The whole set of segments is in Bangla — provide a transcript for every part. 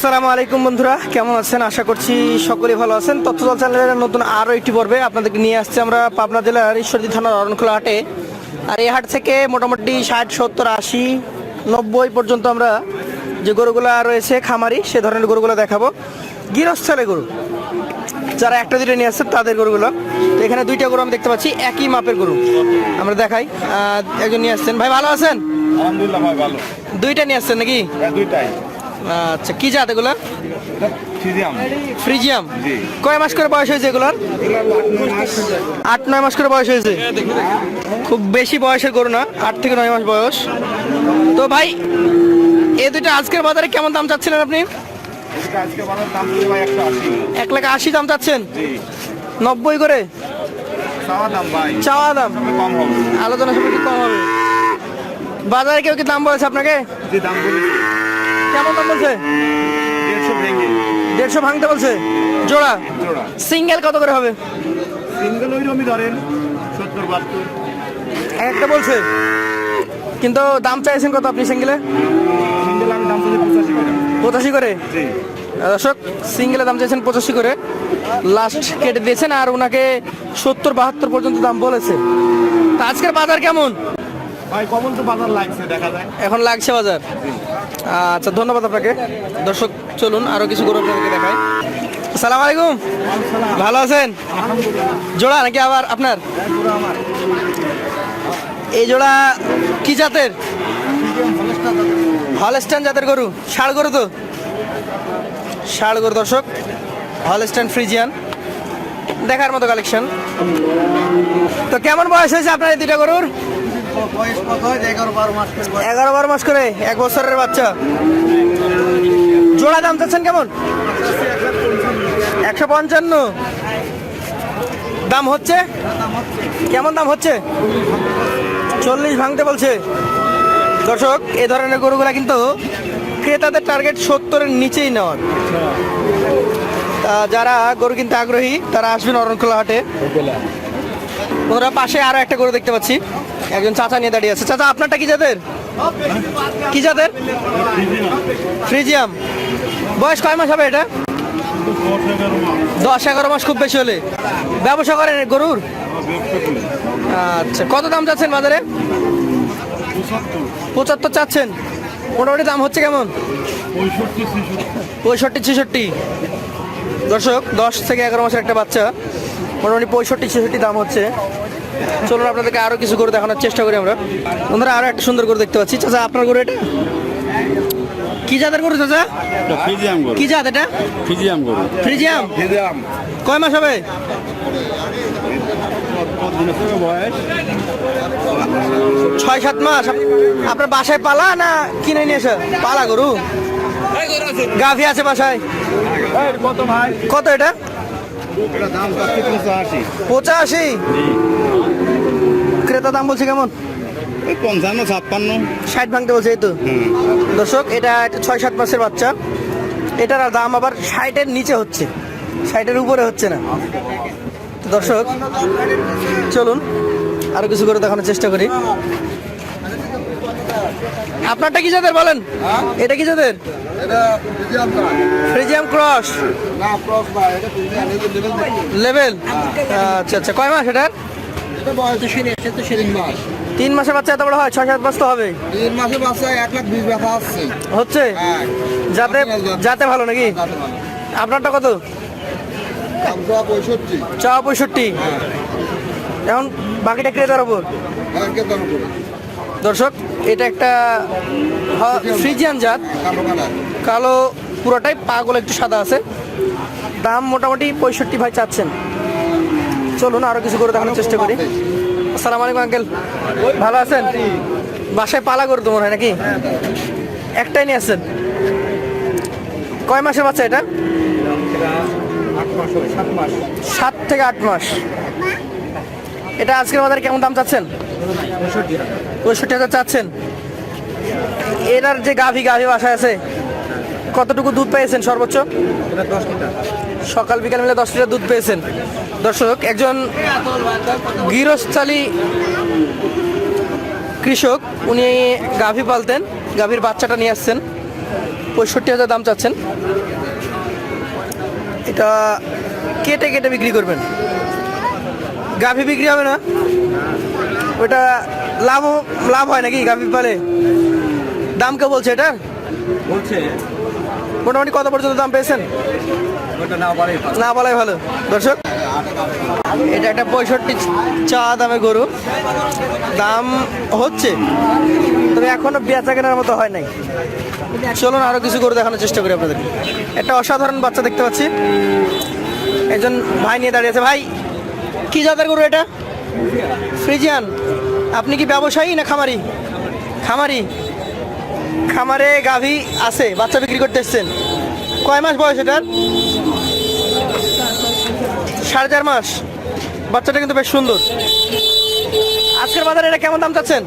আসসালামু আলাইকুম বন্ধুরা কেমন আছেন? আশা করছি সকলেই ভালো আছেন। তথ্যদল চ্যানেলের নতুন আরও একটি পর্বে আপনাদেরকে নিয়ে আসছে আমরা পাবনা জেলার ঈশ্বরদী থানার অরণখোলা হাটে। আর এই হাট থেকে মোটামুটি ষাট সত্তর আশি নব্বই পর্যন্ত আমরা যে গরুগুলো রয়েছে খামারি সে ধরনের গরুগুলো দেখাবো। গৃহস্থলে গরু যারা একটা দুটো নিয়ে আসছে তাদের গরুগুলো। তো এখানে দুইটা গরু আমি দেখতে পাচ্ছি একই মাপের গরু। আমরা দেখাই একজন নিয়ে আসছেন। ভাই ভালো আছেন? আলহামদুলিল্লাহ ভাই ভালো। দুইটা নিয়ে আসছেন নাকি? হ্যাঁ দুইটাই। আচ্ছা কি জাত এগুলো? ফ্রিজিয়াম। কয় মাস করে বয়স হয়েছে এগুলোর? আট নয় মাস করে বয়স হয়েছে। খুব বেশি বয়সের গরু না আট থেকে নয় মাস বয়স। তো ভাই এ দুইটা আজকের বাজারে কেমন দাম চাচ্ছিলেন আপনি? এক লাখ আশি দাম চাচ্ছেন? নব্বই করে? চাওয়া দাম আলোচনা সবাই কম হবে। বাজারে কেউ কি দাম বলেছে আপনাকে? দাম বলেছি। কেমন দাম বলছে? দেড়শো ভাঙতে বলছে। জোড়া? জোড়া। সিঙ্গেল কত করে হবে? সিঙ্গেল ওই রকমই ধরেন সত্তর বাহাত্তর। একটা বলছে। কিন্তু দাম চাইছেন কত আপনি সিঙ্গেলে? সিঙ্গেল আমি দাম বলছি পঁচাশি করে। দর্শক সিঙ্গেলে দাম চাইছেন পঁচাশি করে। লাস্ট কেটে দিয়েছেন আর ওনাকে সত্তর বাহাত্তর পর্যন্ত দাম বলেছে। তা আজকের বাজার কেমন? ভাই কমন তো বাজার লাগছে দেখা যায়। এখন লাগছে বাজার। আচ্ছা ধন্যবাদ আপনাকে। দর্শক, চলুন, আরও কিছু গরু আপনাদেরকে দেখায় আসসালামু আলাইকুম। ভালো আছেন? জোড়া নাকি আবার আপনার? এই জোড়া কি জাতের? হলস্টান জাতের গরু। ষাড় গরু তো? ষাড় গরু, দর্শক। Holstein Friesian. দেখার মতো কালেকশন। তো কেমন বয়স হয়েছে আপনার এই দুইটা গরুর? এগারো বারো মাস করে এক বছরের বাচ্চা। জোড়া দাম চাচ্ছেন কেমন? একশো পঞ্চান্ন। দাম হচ্ছে? কেমন দাম হচ্ছে? চল্লিশ ভাঙতে বলছে। দর্শক, এ ধরনের গরুগুলা কিন্তু ক্রেতাদের টার্গেট সত্তরের নিচেই নেওয়ার যারা গরু কিনতে আগ্রহী, তারা আসবেন অরণখোলা হাটে। ওরা পাশে আরও একটা গরু দেখতে পাচ্ছি। একজন চাচা নিয়ে দাঁড়িয়ে আছে। চাচা, আপনারটা কি জাতের? কি জাতের? ফ্রিজিয়াম। বয়স কয় মাস হবে এটা? দশ এগারো মাস খুব বেশি হলে। ব্যবসা করেন গরুর? আচ্ছা কত দাম চাচ্ছেন বাজারে? পঁচাত্তর চাচ্ছেন। মোটামুটি দাম হচ্ছে কেমন? পঁয়ষট্টি, ছেষট্টি। দর্শক, দশ থেকে এগারো মাসের একটা বাচ্চা। মোটামুটি পঁয়ষট্টি, ছেষট্টি দাম হচ্ছে। চলুন আপনাদেরকে আরও কিছু করে দেখানোর চেষ্টা করি আমরা। বন্ধুরা আরও একটা সুন্দর করে দেখতে পাচ্ছি। চাচা আপনার গরু এটা? কি জাতের গরু চাচা? ফিজিয়াম গরু। কি জাত এটা? ফিজিয়াম গরু। ফ্রিজিয়াম? ফিজিয়াম কয় মাস হবে? ছয় সাত মাস। আপনার বাসায় পালা না কিনে নিয়েছে পালা গরু? গাভী আছে বাসায়? কত এটা? পঁচাশি? ক্রেতা দাম বলছে কেমন? এই পঞ্চান্ন ছাপ্পান্ন। ষাট ভাঙতে বলছে এই তো। দর্শক এটা একটা ছয় সাত মাসের বাচ্চা। এটার দাম আবার ষাটের নিচে হচ্ছে। ষাটের উপরে হচ্ছে না। দর্শক চলুন আরও কিছু করে দেখানোর চেষ্টা করি। আপনারটা কি জাতের বলেন? এটা কি ফিজিয়াম ফ্রিজিয়াম ক্রস। লেভেল আচ্ছা আচ্ছা। কয় মাস এটার? এটা বয়স তিন মাস তিন মাসের বাচ্চা এত বড় হয় ছয় সাত মাস তো হবে তিন মাসে বাচ্চা এক লাখ বিশ ব্যথা আসছে। হচ্ছে? হ্যাঁ। যাতে যাতে ভালো নাকি? আপনারটা কত? পঁয়ষট্টি। চা পঁয়ষট্টি? এখন বাকিটা ক্রেতার ওপর? দর্শক এটা একটা ফ্রিজিয়ান। জাত। কালো পুরোটাই পাগল একটু সাদা আছে। দাম মোটামুটি পঁয়ষট্টি ভাই চাচ্ছেন। চলুন আরও কিছু করে দেখানোর চেষ্টা করি। আসসালামু আলাইকুম আঙ্কেল। ভালো আছেন? বাসায় পালা করে তো মনে হয় নাকি? একটাই নিয়ে আসছেন। কয় মাসের বাচ্চা এটা? সাত থেকে আট মাস। এটা আজকের বাজারে কেমন দাম চাচ্ছেন? পঁয়ষট্টি হাজার চাচ্ছেন। এটার যে গাভী গাভী বাসায় আছে কতটুকু দুধ পেয়েছেন সর্বোচ্চ? সকাল বিকাল মিলে দশ লিটার দুধ পেয়েছেন। দর্শক, একজন গৃহস্থালী কৃষক, উনি গাভী পালতেন, গাভীর বাচ্চাটা নিয়ে আসছেন। পঁয়ষট্টি হাজার দাম চাচ্ছেন। এটা কেটে কেটে বিক্রি করবেন। গাভী বিক্রি হবে না। ওটা লাভ লাভ হয় নাকি গাভী পালে? দাম কে বলছে এটা বলছে। মোটামুটি কত পর্যন্ত দাম পেয়েছেন? না বলাই ভালো। দর্শক এটা একটা পঁয়ষট্টি চা দামে গরু। দাম হচ্ছে তবে এখনও বেচা কেনার মতো হয় নাই। চলুন আরও কিছু গরু দেখানোর চেষ্টা করি আপনাদের একটা অসাধারণ বাচ্চা দেখতে পাচ্ছি। একজন ভাই নিয়ে দাঁড়িয়ে আছে। ভাই কি জাতের গরু এটা? ফ্রিজিয়ান। আপনি কি ব্যবসায়ী না খামারি? খামারি। খামারে গাভী আছে, বাচ্চা বিক্রি করতে এসছেন। কয় মাস বয়স এটার? সাড়ে চার মাস। বাচ্চাটা কিন্তু বেশ সুন্দর। আজকের বাজারে এটা কেমন দাম চাচ্ছেন?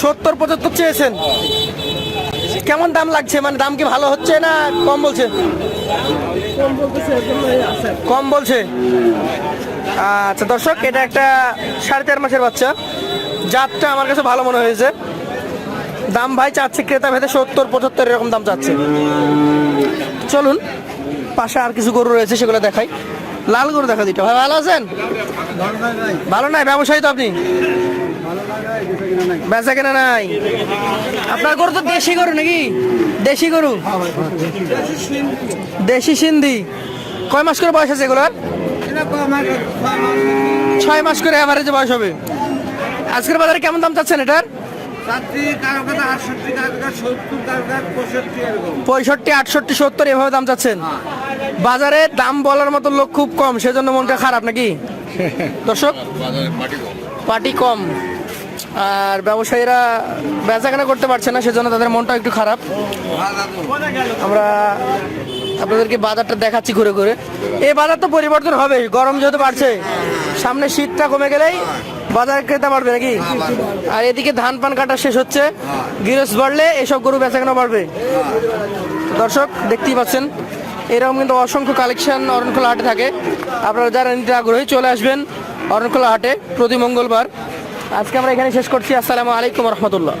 সত্তর পঁচাত্তর চেয়েছেন। কেমন দাম লাগছে? মানে দাম কি ভালো হচ্ছে না কম বলছে? কম বলছে। আচ্ছা দর্শক, এটা একটা সাড়ে চার মাসের বাচ্চা। জাতটা আমার কাছে ভালো মনে হয়েছে। দাম ভাই চাচ্ছে ক্রেতা ভেদে সত্তর, পঁচাত্তর, এরকম দাম চাচ্ছে। চলুন, পাশে আর কিছু গরু রয়েছে, সেগুলো দেখাই। লাল গরু দেখা দিটা ভাই, ভালো আছেন? ভালো নাই, ব্যবসায়ী তো আপনি? বেচা কেনা নাই। আপনার গরু তো দেশি গরু নাকি? দেশি গরু? দেশি সিন্ধি। কয় মাস করে বয়স আছে এগুলোর? ছয় মাস করে অ্যাভারেজে বয়স হবে। আজকের বাজারে কেমন দাম চাচ্ছেন এটার? পঁয়ষট্টি আটষট্টি সত্তর এভাবে দাম চাচ্ছেন? বাজারে দাম বলার মতো লোক খুব কম সেজন্য মনটা খারাপ নাকি? দর্শক পার্টি কম। আর ব্যবসায়ীরা বেচাকেনা করতে পারছে না সেজন্য তাদের মনটা একটু খারাপ। আমরা আপনাদেরকে বাজারটা দেখাচ্ছি ঘুরে ঘুরে। এই বাজার তো পরিবর্তন হবে গরম যেহেতু বাড়ছে সামনে শীতটা কমে গেলেই বাজার ক্রেতা বাড়বে নাকি? আর এদিকে ধান পান কাটা শেষ হচ্ছে। গিরস বাড়লে এসব গরু বেচাকেনা বাড়বে। দর্শক দেখতেই পাচ্ছেন এরকম কিন্তু অসংখ্য কালেকশন অরণখোলা হাটে থাকে। আপনারা যারা নিতে আগ্রহী চলে আসবেন অরণখোলা হাটে প্রতি মঙ্গলবার। আজকে আমরা এখানে শেষ করছি। আসসালামু আলাইকুম রহমতুল্লাহ।